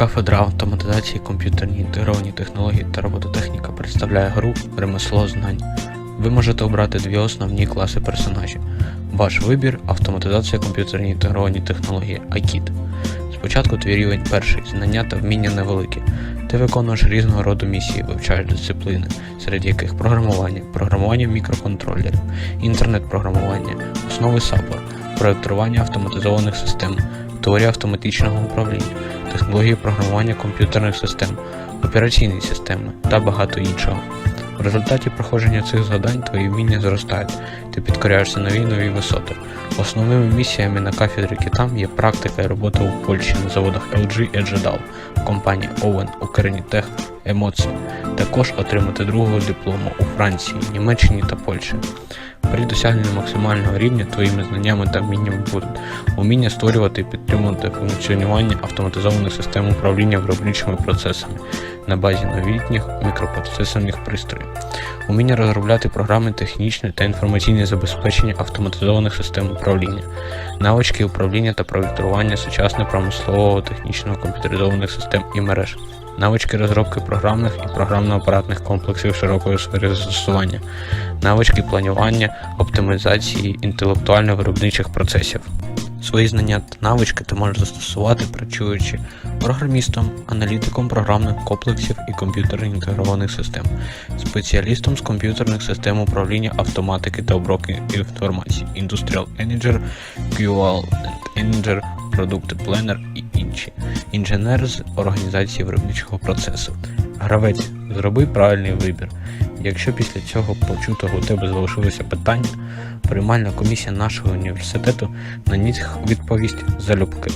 Кафедра автоматизації, комп'ютерні інтегровані технології та робототехніка представляє гру Ремесло знань. Ви можете обрати дві основні класи персонажів. Ваш вибір автоматизація комп'ютерні інтегровані технології AKIT. Спочатку твій рівень перший, знання та вміння невеликі. Ти виконуєш різного роду місії, вивчаєш дисципліни, серед яких програмування, програмування мікроконтролерів, інтернет-програмування, основи SAP, проєктування автоматизованих систем, теорія автоматичного управління, технології програмування комп'ютерних систем, операційні системи та багато іншого. В результаті проходження цих завдань твої вміння зростають, ти підкоряєшся нові нові висоти. Основними місіями на кафедрі Кітам є практика і робота у Польщі на заводах LG в компанії Owen, Укрнітех, Емоції. Також отримати другого диплому у Франції, Німеччині та Польщі. При досягненні максимального рівня твоїми знаннями та вміннями будуть уміння створювати і підтримувати функціонування автоматизованих систем управління виробничими процесами на базі новітніх мікропроцесорних пристроїв, уміння розробляти програми технічне та інформаційне забезпечення автоматизованих систем управління, навички управління та проєктування сучасних промислового технічного комп'ютеризованих систем і мереж. Навички розробки програмних і програмно-апаратних комплексів широкої сфери застосування, навички планування, оптимізації інтелектуально-виробничих процесів. Свої знання та навички ти можеш застосувати, працюючи програмістом, аналітиком програмних комплексів і комп'ютерно інтегрованих систем, спеціалістом з комп'ютерних систем управління автоматики та обробки інформації, Industrial Manager, QL Manager, Product Planner і інші, інженер з організації виробничого процесу. Гравець, зроби правильний вибір. Якщо після цього почутого у тебе залишилося питання, приймальна комісія нашого університету на них відповість залюбки.